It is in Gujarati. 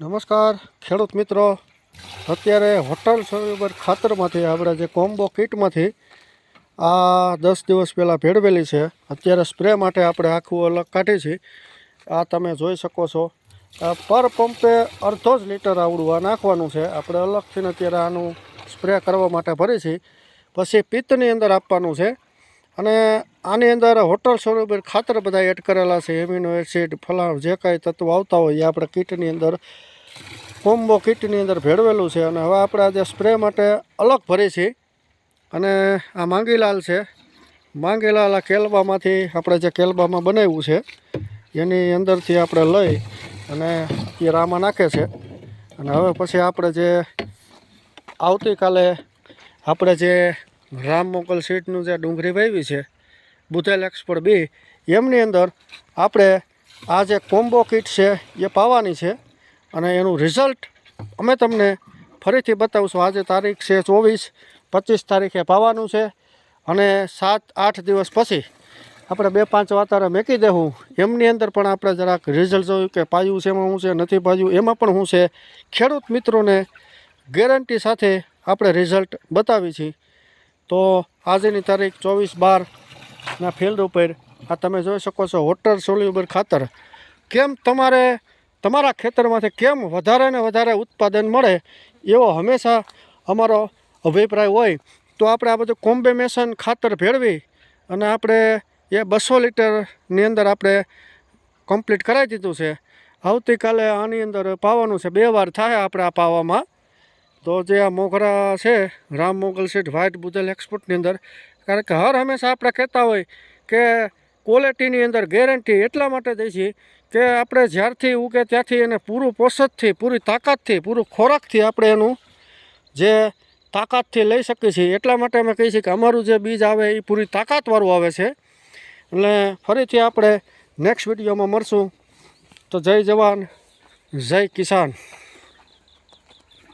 નમસ્કાર, ખેડૂત મિત્રો. અત્યારે હોટલ સરોવર ખાતરમાંથી આપણે જે કોમ્બો કિટમાંથી આ દસ દિવસ પહેલાં ભેળવેલી છે. અત્યારે સ્પ્રે માટે આપણે આખું અલગ કાઢી છે. આ તમે જોઈ શકો છો. પર પંપે અડધો જ લીટર આવડું આ નાખવાનું છે. આપણે અલગથી અત્યારે આનું સ્પ્રે કરવા માટે ભરી છીએ પછી પિત્તની અંદર આપવાનું છે. અને આની અંદર હોટલ સ્વરૂપે ખાતર બધા એડ કરેલા છે, એમિનો એસિડ, ફલાણ, જે કાંઈ તત્વો આવતા હોય, એ આપણે કીટની અંદર, કોમ્બો કીટની અંદર ભેળવેલું છે. અને હવે આપણે આજે સ્પ્રે માટે અલગ ભરી છીએ અને આ માંગીલાલ છે. માંગીલાલ આ કેલબામાંથી આપણે જે કેલબામાં બનાવ્યું છે, એની અંદરથી આપણે લઈ અને એ રામાં નાખે છે. અને હવે પછી આપણે જે આવતીકાલે આપણે જે રામ મોકલ સીટનું જે ડુંગળી વાવી છે, બુધેલ એક્સપોર્ટ બી, એમની અંદર આપણે આ જે કોમ્બો કીટ છે એ પાવાની છે અને એનું રિઝલ્ટ અમે તમને ફરીથી બતાવશું. આજે તારીખ છે ચોવીસ, પચીસ તારીખે પાવાનું છે અને સાત, આઠ દિવસ પછી આપણે બે, પાંચ વાતારે મેકી દેવું. એમની અંદર પણ આપણે જરાક રિઝલ્ટ જોયું કે પાયું છે એમાં શું છે, નથી પાયું, એમાં પણ શું છે. ખેડૂત મિત્રોને ગેરંટી સાથે આપણે રિઝલ્ટ બતાવી છીએ તો આજની તારીખ ચોવીસ બારના ફિલ્ડ ઉપર આ તમે જોઈ શકો છો વોટર સોલ્યુબર ખાતર. કેમ તમારે, તમારા ખેતરમાંથી કેમ વધારે ને વધારે ઉત્પાદન મળે એવો હંમેશા અમારો અભિપ્રાય હોય. તો આપણે આ બધું કોમ્બિનેશન ખાતર ભેળવી અને આપણે એ બસો લીટરની અંદર આપણે કમ્પ્લીટ કરાવી દીધું છે. આવતીકાલે આની અંદર પાવાનું છે. બે વાર થાય આપણે આ પાવામાં. તો જે આ મોગરા છે, રામ મોગલ સીટ વ્હાઇટ બુધેલ એક્સપોર્ટની અંદર, કારણ કે હર હંમેશા આપણે કહેતા હોય કે ક્વોલિટીની અંદર ગેરંટી એટલા માટે દઈ કે આપણે જ્યારથી ઉગે ત્યાંથી એને પૂરું પોષકથી, પૂરી તાકાતથી, પૂરું ખોરાકથી આપણે એનું જે તાકાતથી લઈ શકીએ છીએ. એટલા માટે અમે કહીએ છીએ કે અમારું જે બીજ આવે એ પૂરી તાકાતવાળું આવે છે. એટલે ફરીથી આપણે નેક્સ્ટ વિડીયોમાં મળશું. તો જય જવાન, જય કિસાન.